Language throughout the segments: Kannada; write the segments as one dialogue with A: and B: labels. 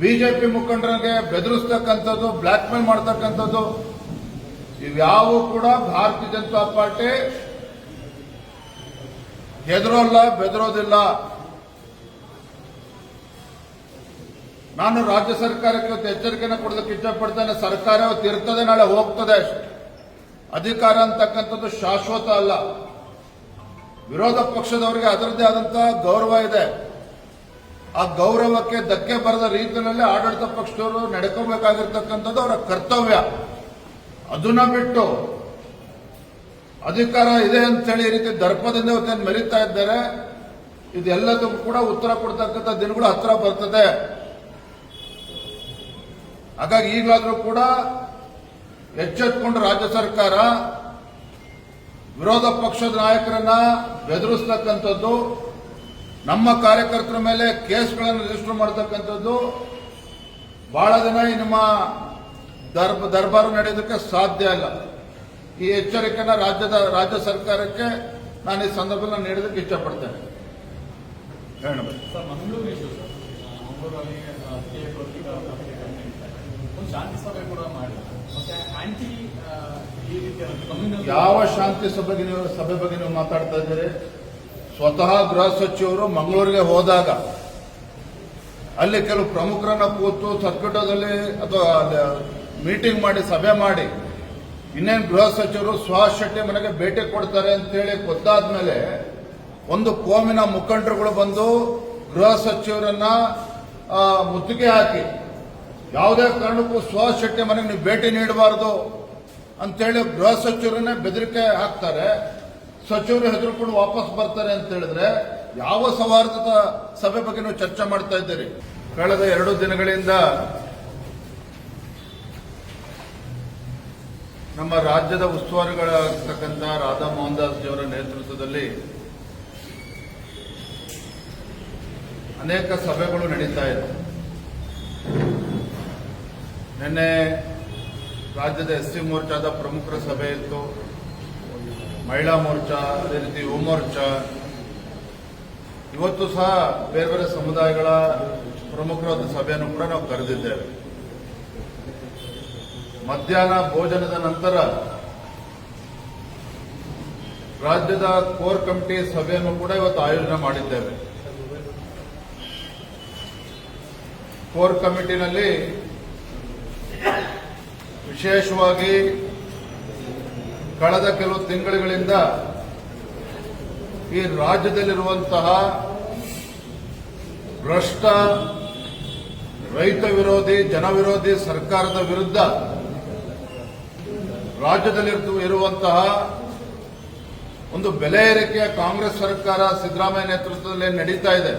A: ಬಿಜೆಪಿ ಮುಖಂಡರಿಗೆ ಬೆದರಿಸ್ತಕ್ಕಂಥದ್ದು ಬ್ಲಾಕ್ ಮೇಲ್ ಮಾಡ್ತಕ್ಕಂಥದ್ದು, ಇವ್ಯಾವೂ ಕೂಡ ಭಾರತೀಯ ಜನತಾ ಪಾರ್ಟಿ ಹೆದರೋಲ್ಲ, ಬೆದರೋದಿಲ್ಲ. ನಾನು ರಾಜ್ಯ ಸರ್ಕಾರಕ್ಕೆ ಇವತ್ತು ಎಚ್ಚರಿಕೆಯನ್ನು ಕೊಡೋದಕ್ಕೆ ಇಷ್ಟಪಡ್ತೇನೆ. ಸರ್ಕಾರ ಇವತ್ತು ಇರ್ತದೆ, ನಾಳೆ ಹೋಗ್ತದೆ ಅಧಿಕಾರ ಅಂತಕ್ಕಂಥದ್ದು ಶಾಶ್ವತ ಅಲ್ಲ. ವಿರೋಧ ಪಕ್ಷದವರಿಗೆ ಅದರದ್ದೇ ಆದಂತಹ ಗೌರವ ಇದೆ. ಆ ಗೌರವಕ್ಕೆ ಧಕ್ಕೆ ಬರದ ರೀತಿಯಲ್ಲಿ ಆಡಳಿತ ಪಕ್ಷದವರು ನಡ್ಕೋಬೇಕಾಗಿರ್ತಕ್ಕಂಥದ್ದು ಅವರ ಕರ್ತವ್ಯ. ಅದನ್ನ ಬಿಟ್ಟು ಅಧಿಕಾರ ಇದೆ ಅಂತೇಳಿ ಈ ರೀತಿ ದರ್ಪದಿಂದ ಇವತ್ತೇನು ಮೆರೀತಾ ಇದ್ದಾರೆ, ಇದೆಲ್ಲದಕ್ಕೂ ಕೂಡ ಉತ್ತರ ಕೊಡ್ತಕ್ಕಂಥ ದಿನಗಳು ಹತ್ರ ಬರ್ತದೆ. ಹಾಗಾಗಿ ಈಗಲಾದರೂ ಕೂಡ ಎಚ್ಚೆತ್ಕೊಂಡು ರಾಜ್ಯ ಸರ್ಕಾರ ವಿರೋಧ ಪಕ್ಷದ ನಾಯಕರನ್ನ ಬೆದರಿಸ್ತಕ್ಕಂಥದ್ದು. ನಮ್ಮ ಕಾರ್ಯಕರ್ತರ ಮೇಲೆ ಕೇಸ್ಗಳನ್ನು ರಿಜಿಸ್ಟರ್ ಮಾಡತಕ್ಕಂಥದ್ದು ಬಹಳ ದಿನ ನಮ್ಮ ನಿಮ್ಮ ದರ್ಬ ದರ್ಬಾರು ನಡೆಯೋದಕ್ಕೆ ಸಾಧ್ಯ ಇಲ್ಲ. ಈ ಎಚ್ಚರಿಕೆಯನ್ನು ರಾಜ್ಯದ ರಾಜ್ಯ ಸರ್ಕಾರಕ್ಕೆ ನಾನು ಈ ಸಂದರ್ಭದಲ್ಲಿ ನೀಡೋದಕ್ಕೆ ಇಷ್ಟಪಡ್ತೇನೆ. ಹೇಳಬೇಕು
B: ಸರ್ ಮಂಗಳೂರು ಇಶ್ಯೂ ಸರ್. ಮಂಗಳೂರಲ್ಲಿ ಕೆ ಪತ್ರಿಕಾ ಒಂದು ಶಾಂತಿ ಸಭೆ ಕೂಡ ಮಾಡಿ ಮತ್ತೆ ಆಂಟಿ ಈ ರೀತಿಯ
A: ಯಾವ ಶಾಂತಿ ಸಭೆಗೆ ನೀವು ಸಭೆ ಬಗ್ಗೆ ನೀವು ಮಾತಾಡ್ತಾ ಇದ್ದೀರಿ? ಸ್ವತಃ ಗೃಹ ಸಚಿವರು ಮಂಗಳೂರಿಗೆ ಹೋದಾಗ ಅಲ್ಲಿ ಕೆಲವು ಪ್ರಮುಖರನ್ನ ಕೂತು ಸರ್ಕಟದಲ್ಲಿ ಅಥವಾ ಮೀಟಿಂಗ್ ಮಾಡಿ, ಸಭೆ ಮಾಡಿ ಇನ್ನೇನು ಗೃಹ ಸಚಿವರು ಸುಹಾಸ್ ಶೆಟ್ಟಿ ಮನೆಗೆ ಭೇಟಿ ಕೊಡ್ತಾರೆ ಅಂತೇಳಿ ಗೊತ್ತಾದ್ಮೇಲೆ ಒಂದು ಕೋಮಿನ ಮುಖಂಡರುಗಳು ಬಂದು ಗೃಹ ಸಚಿವರನ್ನ ಮುತ್ತಿಗೆ ಹಾಕಿ, ಯಾವುದೇ ಕಾರಣಕ್ಕೂ ಸುಹಾಸ್ ಶೆಟ್ಟಿ ಮನೆಗೆ ನೀವು ಭೇಟಿ ನೀಡಬಾರದು ಅಂತೇಳಿ ಗೃಹ ಸಚಿವರನ್ನೇ ಬೆದರಿಕೆ ಹಾಕ್ತಾರೆ. ಸಚಿವರು ಹೆದರ್ಕೊಂಡು ವಾಪಸ್ ಬರ್ತಾರೆ ಅಂತ ಹೇಳಿದ್ರೆ ಯಾವ ಸೌಹಾರ್ದದ ಸಭೆ ಬಗ್ಗೆ ನೀವು ಚರ್ಚೆ ಮಾಡ್ತಾ ಇದ್ದೀರಿ? ಕಳೆದ ಎರಡು ದಿನಗಳಿಂದ ನಮ್ಮ ರಾಜ್ಯದ ಉಸ್ತುವಾರಿಗಳಾಗಿರ್ತಕ್ಕಂಥ ರಾಧಾ ಮೋಹನ್ ದಾಸ್ ಜಿಯವರ ನೇತೃತ್ವದಲ್ಲಿ ಅನೇಕ ಸಭೆಗಳು ನಡೀತಾ ಇದೆ ನಿನ್ನೆ ರಾಜ್ಯದ ಎಸ್ ಸಿ ಮೋರ್ಚಾದ ಪ್ರಮುಖರ ಸಭೆ ಇತ್ತು. ಮಹಿಳಾ ಮೋರ್ಚಾ, ಅದೇ ರೀತಿ ಯುವ ಇವತ್ತು ಸಹ ಬೇರೆ ಬೇರೆ ಸಮುದಾಯಗಳ ಪ್ರಮುಖರಾದ ಸಭೆಯನ್ನು ಕೂಡ ನಾವು ಕರೆದಿದ್ದೇವೆ. ಮಧ್ಯಾಹ್ನ ಭೋಜನದ ನಂತರ ರಾಜ್ಯದ ಕೋರ್ ಕಮಿಟಿ ಸಭೆಯನ್ನು ಕೂಡ ಇವತ್ತು ಆಯೋಜನೆ ಮಾಡಿದ್ದೇವೆ. ಕೋರ್ ಕಮಿಟಿನಲ್ಲಿ ವಿಶೇಷವಾಗಿ ಕಳೆದ ಕೆಲವು ತಿಂಗಳುಗಳಿಂದ ಈ ರಾಜ್ಯದಲ್ಲಿರುವಂತಹ ಭ್ರಷ್ಟ ರೈತ ವಿರೋಧಿ ಜನವಿರೋಧಿ ಸರ್ಕಾರದ ವಿರುದ್ಧ ರಾಜ್ಯದಲ್ಲಿ ಇರುವಂತಹ ಒಂದು ಬೆಲೆ ಏರಿಕೆಯ ಕಾಂಗ್ರೆಸ್ ಸರ್ಕಾರ ಸಿದ್ದರಾಮಯ್ಯ ನೇತೃತ್ವದಲ್ಲಿ ನಡೀತಾ ಇದೆ.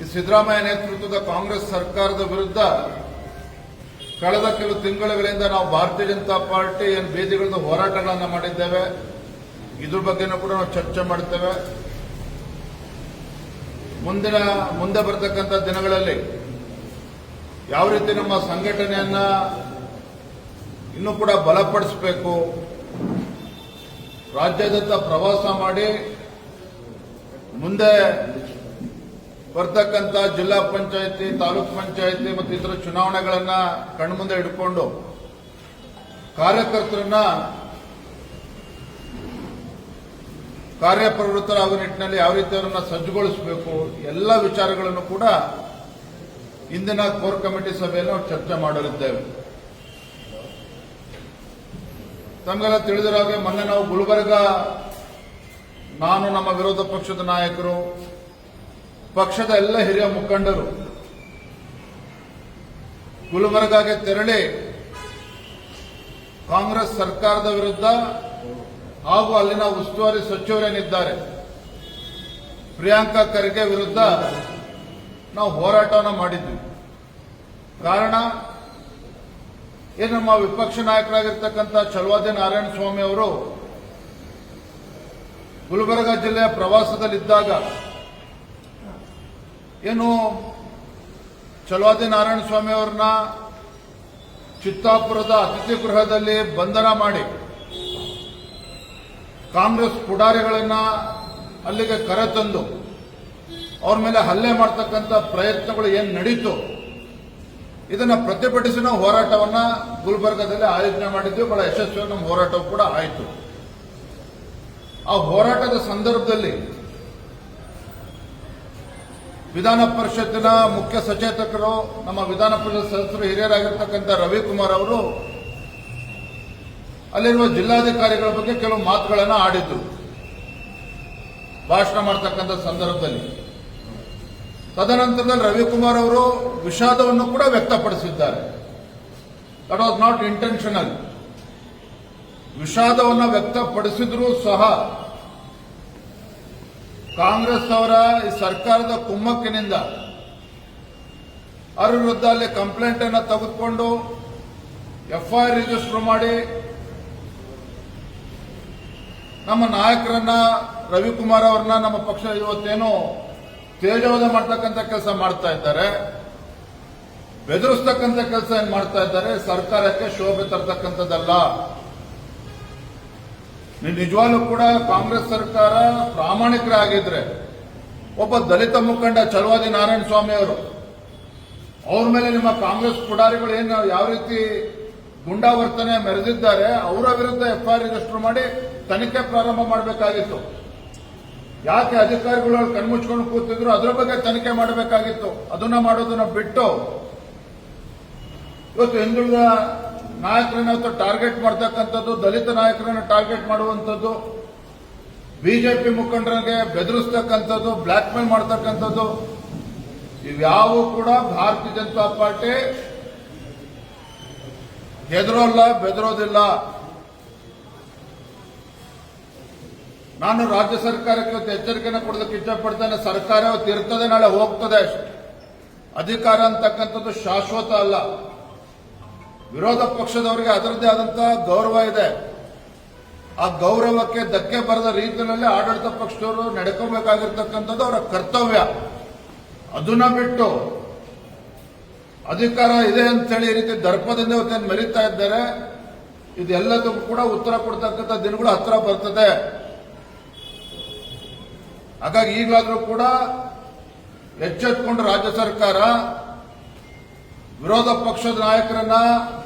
A: ಈ ಸಿದ್ದರಾಮಯ್ಯ ನೇತೃತ್ವದ ಕಾಂಗ್ರೆಸ್ ಸರ್ಕಾರದ ವಿರುದ್ಧ ಕಳೆದ ಕೆಲವು ತಿಂಗಳುಗಳಿಂದ ನಾವು ಭಾರತೀಯ ಜನತಾ ಪಾರ್ಟಿ ಏನು ಬೀದಿಗಳಿಂದ ಹೋರಾಟಗಳನ್ನು ಮಾಡಿದ್ದೇವೆ. ಇದ್ರ ಬಗ್ಗೆನೂ ಕೂಡ ನಾವು ಚರ್ಚೆ ಮಾಡುತ್ತೇವೆ ಮುಂದಿನ, ಮುಂದೆ ಬರತಕ್ಕಂಥ ದಿನಗಳಲ್ಲಿ ಯಾವ ರೀತಿ ನಮ್ಮ ಸಂಘಟನೆಯನ್ನ ಇನ್ನೂ ಕೂಡ ಬಲಪಡಿಸಬೇಕು, ರಾಜ್ಯಾದ್ಯಂತ ಪ್ರವಾಸ ಮಾಡಿ ಮುಂದೆ ಬರ್ತಕ್ಕಂಥ ಜಿಲ್ಲಾ ಪಂಚಾಯತಿ, ತಾಲೂಕ್ ಪಂಚಾಯತಿ ಮತ್ತು ಇತರ ಚುನಾವಣೆಗಳನ್ನ ಕಣ್ಮುಂದೆ ಇಟ್ಕೊಂಡು ಕಾರ್ಯಕರ್ತರನ್ನ ಕಾರ್ಯಪ್ರವೃತ್ತರಾಗುವ ನಿಟ್ಟಿನಲ್ಲಿ ಯಾವ ರೀತಿ ಅವರನ್ನ ಸಜ್ಜುಗೊಳಿಸಬೇಕು, ಎಲ್ಲ ವಿಚಾರಗಳನ್ನು ಕೂಡ ಇಂದಿನ ಕೋರ್ ಕಮಿಟಿ ಸಭೆಯಲ್ಲಿ ನಾವು ಚರ್ಚೆ ಮಾಡಲಿದ್ದೇವೆ. ತಮಗೆಲ್ಲ ತಿಳಿದಿರೋ ಹಾಗೆ ಮೊನ್ನೆ ನಾವು ಗುಲ್ಬರ್ಗ, ನಾನು ನಮ್ಮ ವಿರೋಧ ಪಕ್ಷದ ನಾಯಕರು ಪಕ್ಷದ ಎಲ್ಲ ಹಿರಿಯ ಮುಖಂಡರು ಗುಲ್ಬರ್ಗಾಗೆ ತೆರಳಿ ಕಾಂಗ್ರೆಸ್ ಸರ್ಕಾರದ ವಿರುದ್ಧ ಹಾಗೂ ಅಲ್ಲಿನ ಉಸ್ತುವಾರಿ ಸಚಿವರೇನಿದ್ದಾರೆ, ಪ್ರಿಯಾಂಕಾ ಖರ್ಗೆ ವಿರುದ್ಧ ನಾವು ಹೋರಾಟವನ್ನು ಮಾಡಿದ್ವಿ. ಕಾರಣ, ಏನು ನಮ್ಮ ವಿಪಕ್ಷ ನಾಯಕರಾಗಿರ್ತಕ್ಕಂಥ ಚಲವಾದಿ ನಾರಾಯಣ ಸ್ವಾಮಿ ಅವರು ಗುಲ್ಬರ್ಗ ಜಿಲ್ಲೆಯ ಪ್ರವಾಸದಲ್ಲಿದ್ದಾಗ ಏನು ಚಲವಾದಿ ನಾರಾಯಣ ಸ್ವಾಮಿ ಅವ್ರನ್ನ ಚಿತ್ತಾಪುರದ ಅತಿಥಿ ಗೃಹದಲ್ಲಿ ಬಂಧನ ಮಾಡಿ ಕಾಂಗ್ರೆಸ್ ಪುಡಾರಿಗಳನ್ನ ಅಲ್ಲಿಗೆ ಕರೆತಂದು ಅವ್ರ ಮೇಲೆ ಹಲ್ಲೆ ಮಾಡ್ತಕ್ಕಂಥ ಪ್ರಯತ್ನಗಳು ಏನು ನಡೀತು ಇದನ್ನ ಪ್ರತಿಭಟಿಸಿದ ನಾವು ಹೋರಾಟವನ್ನ ಗುಲ್ಬರ್ಗದಲ್ಲಿ ಆಯೋಜನೆ ಮಾಡಿದ್ವಿ. ಬಹಳ ಯಶಸ್ವಿ ನಮ್ಮ ಹೋರಾಟವು ಕೂಡ ಆಯಿತು. ಆ ಹೋರಾಟದ ಸಂದರ್ಭದಲ್ಲಿ ವಿಧಾನ ಪರಿಷತ್ತಿನ ಮುಖ್ಯ ಸಚೇತಕರು, ನಮ್ಮ ವಿಧಾನ ಪರಿಷತ್ ಸದಸ್ಯರು, ಹಿರಿಯರಾಗಿರ್ತಕ್ಕಂಥ ರವಿಕುಮಾರ್ ಅವರು ಅಲ್ಲಿರುವ ಜಿಲ್ಲಾಧಿಕಾರಿಗಳ ಬಗ್ಗೆ ಕೆಲವು ಮಾತುಗಳನ್ನು ಆಡಿದ್ರು. ಭಾಷಣ ಮಾಡ್ತಕ್ಕಂಥ ಸಂದರ್ಭದಲ್ಲಿ. ತದನಂತರದಲ್ಲಿ ರವಿಕುಮಾರ್ ಅವರು ವಿಷಾದವನ್ನು ಕೂಡ ವ್ಯಕ್ತಪಡಿಸಿದ್ದಾರೆ. ದಟ್ ವಾಸ್ ನಾಟ್ ಇಂಟೆನ್ಷನಲ್ ವಿಷಾದವನ್ನು ವ್ಯಕ್ತಪಡಿಸಿದ್ರೂ ಸಹ ಕಾಂಗ್ರೆಸ್ ಅವರ ಈ ಸರ್ಕಾರದ ಕುಮ್ಮಕ್ಕಿನಿಂದ ಅವರ ವಿರುದ್ಧ ಅಲ್ಲಿ ಕಂಪ್ಲೇಂಟ್ ಅನ್ನು ತೆಗೆದುಕೊಂಡು ಎಫ್ಐಆರ್ ರಿಜಿಸ್ಟರ್ ಮಾಡಿ ನಮ್ಮ ನಾಯಕರನ್ನ ರವಿಕುಮಾರ್ ಅವರನ್ನ ನಮ್ಮ ಪಕ್ಷ ಇವತ್ತೇನು ತೇಜವಾದ ಮಾಡ್ತಕ್ಕಂಥ ಕೆಲಸ ಮಾಡ್ತಾ ಇದ್ದಾರೆ. ಬೆದರಿಸ್ತಕ್ಕಂಥ ಕೆಲಸ ಏನ್ ಮಾಡ್ತಾ ಇದ್ದಾರೆ? ಸರ್ಕಾರಕ್ಕೆ ಶೋಭೆ ತರ್ತಕ್ಕಂಥದ್ದಲ್ಲ. ನಿಜವಾಗ್ಲೂ ಕೂಡ ಕಾಂಗ್ರೆಸ್ ಸರ್ಕಾರ ಪ್ರಾಮಾಣಿಕರಾಗಿದ್ರೆ ಒಬ್ಬ ದಲಿತ ಮುಖಂಡ ಚಲವಾದಿ ನಾರಾಯಣ ಸ್ವಾಮಿ ಅವರು, ಅವ್ರ ಮೇಲೆ ನಿಮ್ಮ ಕಾಂಗ್ರೆಸ್ ಪುಡಾರಿಗಳು ಏನು ಯಾವ ರೀತಿ ಗುಂಡಾವರ್ತನೆ ಮೆರೆದಿದ್ದಾರೆ, ಅವರ ವಿರುದ್ಧ ಎಫ್ಐಆರ್ ರಿಜಿಸ್ಟರ್ ಮಾಡಿ ತನಿಖೆ ಪ್ರಾರಂಭ ಮಾಡಬೇಕಾಗಿತ್ತು. ಯಾಕೆ ಅಧಿಕಾರಿಗಳು ಕಣ್ಮುಚ್ಕೊಂಡು ಕೂತಿದ್ರು, ಅದರ ಬಗ್ಗೆ ತನಿಖೆ ಮಾಡಬೇಕಾಗಿತ್ತು. ಅದನ್ನ ಮಾಡೋದನ್ನ ಬಿಟ್ಟು ಇವತ್ತು ಹಿಂದುಳಿದ ನಾಯಕರನ್ನ ಟಾರ್ಗೆಟ್ ಮಾಡ್ತಕ್ಕಂಥದ್ದು, ದಲಿತ ನಾಯಕರನ್ನು ಟಾರ್ಗೆಟ್ ಮಾಡುವಂಥದ್ದು, ಬಿಜೆಪಿ ಮುಖಂಡರಿಗೆ ಬೆದರಿಸ್ತಕ್ಕಂಥದ್ದು ಬ್ಲಾಕ್ ಮೇಲ್ ಮಾಡ್ತಕ್ಕಂಥದ್ದು, ಇವ್ಯಾವು ಕೂಡ ಭಾರತೀಯ ಜನತಾ ಪಾರ್ಟಿ ಹೆದರೋಲ್ಲ, ಬೆದರೋದಿಲ್ಲ. ನಾನು ರಾಜ್ಯ ಸರ್ಕಾರಕ್ಕೆ ಇವತ್ತು ಎಚ್ಚರಿಕೆಯನ್ನು ಕೊಡೋದಕ್ಕೆ ಇಷ್ಟಪಡ್ತೇನೆ, ಸರ್ಕಾರ ಇವತ್ತು ಇರ್ತದೆ, ನಾಳೆ ಹೋಗ್ತದೆ. ಅಷ್ಟೇ ಅಧಿಕಾರ ಅಂತಕ್ಕಂಥದ್ದು ಶಾಶ್ವತ ಅಲ್ಲ. ವಿರೋಧ ಪಕ್ಷದವರಿಗೆ ಅದರದ್ದೇ ಆದಂತಹ ಗೌರವ ಇದೆ. ಆ ಗೌರವಕ್ಕೆ ಧಕ್ಕೆ ಬರದ ರೀತಿಯಲ್ಲಿ ಆಡಳಿತ ಪಕ್ಷದವರು ನಡ್ಕೋಬೇಕಾಗಿರ್ತಕ್ಕಂಥದ್ದು ಅವರ ಕರ್ತವ್ಯ. ಅದನ್ನ ಬಿಟ್ಟು ಅಧಿಕಾರ ಇದೆ ಅಂತೇಳಿ ಈ ರೀತಿ ದರ್ಪದಿಂದ ಇವತ್ತೇನು ಮೆರೀತಾ ಇದ್ದಾರೆ, ಇದೆಲ್ಲದಕ್ಕೂ ಕೂಡ ಉತ್ತರ ಕೊಡ್ತಕ್ಕಂಥ ದಿನಗಳು ಹತ್ರ ಬರ್ತದೆ. ಹಾಗಾಗಿ ಈಗಲಾದರೂ ಕೂಡ ಎಚ್ಚೆತ್ಕೊಂಡು ರಾಜ್ಯ ಸರ್ಕಾರ ವಿರೋಧ ಪಕ್ಷದ ನಾಯಕರನ್ನ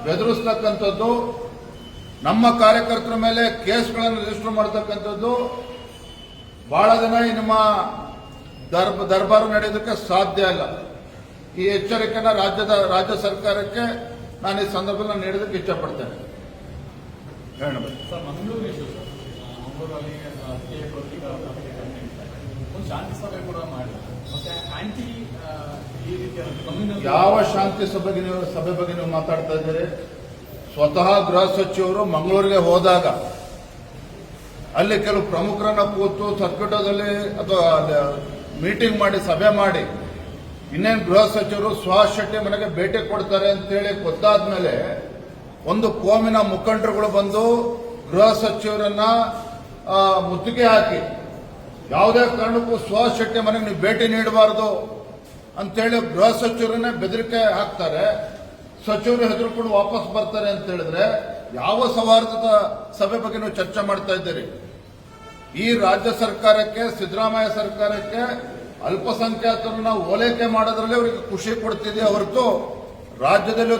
A: ಬೆದರಿಸ್ತಕ್ಕಂಥದ್ದು, ನಮ್ಮ ಕಾರ್ಯಕರ್ತರ ಮೇಲೆ ಕೇಸ್ಗಳನ್ನು ರಿಜಿಸ್ಟರ್ ಮಾಡತಕ್ಕಂಥದ್ದು, ಬಹಳ ದಿನ ನಿಮ್ಮ ದರ್ಬ, ದರ್ಬಾರು ನಡೆಯೋದಕ್ಕೆ ಸಾಧ್ಯ ಇಲ್ಲ. ಈ ಎಚ್ಚರಿಕೆನ ರಾಜ್ಯದ, ರಾಜ್ಯ ಸರ್ಕಾರಕ್ಕೆ ನಾನು ಈ ಸಂದರ್ಭದಲ್ಲಿ ನೀಡೋದಕ್ಕೆ ಇಷ್ಟಪಡ್ತೇನೆ.
B: ಶಾಂತಿ ಸಭೆ ಕೂಡ ಮಾಡಿ ಮತ್ತೆ ಆಂಟಿ
A: ಯಾವ ಶಾಂತಿ ಸಭೆಗೆ ನೀವು ಸಭೆ ಬಗ್ಗೆ ನೀವು ಮಾತಾಡ್ತಾ ಇದ್ದೀರಿ? ಸ್ವತಃ ಗೃಹ ಸಚಿವರು ಮಂಗಳೂರಿಗೆ ಹೋದಾಗ ಅಲ್ಲಿ ಕೆಲವು ಪ್ರಮುಖರನ್ನ ಕೂತು ಸರ್ಕ್ಯೂಟದಲ್ಲಿ ಅಥವಾ ಮೀಟಿಂಗ್ ಮಾಡಿ, ಸಭೆ ಮಾಡಿ ಇನ್ನೇನು ಗೃಹ ಸಚಿವರು ಸುಹಾಸ್ ಶೆಟ್ಟಿ ಮನೆಗೆ ಭೇಟಿ ಕೊಡ್ತಾರೆ ಅಂತೇಳಿ ಗೊತ್ತಾದ್ಮೇಲೆ ಒಂದು ಕೋಮಿನ ಮುಖಂಡರುಗಳು ಬಂದು ಗೃಹ ಸಚಿವರನ್ನ ಮುತ್ತಿಗೆ ಹಾಕಿ ಯಾವುದೇ ಕಾರಣಕ್ಕೂ ಸುಹಾಸ್ ಶೆಟ್ಟಿ ಮನೆಗೆ ನೀವು ಭೇಟಿ ನೀಡಬಾರದು. ಅಂತೇಳಿ ಗೃಹ ಸಚಿವರನ್ನೇ ಬೆದರಿಕೆ ಹಾಕ್ತಾರೆ. ಸಚಿವರು ಹೆದರ್ಕೊಂಡು ವಾಪಸ್ ಬರ್ತಾರೆ ಅಂತ ಹೇಳಿದ್ರೆ ಯಾವ ಸೌಹಾರ್ದದ ಸಭೆ ಬಗ್ಗೆ ನೀವು ಚರ್ಚೆ ಮಾಡ್ತಾ ಇದ್ದೀರಿ? ಈ ರಾಜ್ಯ ಸರ್ಕಾರಕ್ಕೆ, ಸಿದ್ದರಾಮಯ್ಯ ಸರ್ಕಾರಕ್ಕೆ ಅಲ್ಪಸಂಖ್ಯಾತರನ್ನ ಓಲೈಕೆ ಮಾಡೋದ್ರಲ್ಲಿ ಅವರಿಗೆ ಖುಷಿ ಕೊಡ್ತಿದೆ ಹೊರತು ರಾಜ್ಯದಲ್ಲಿ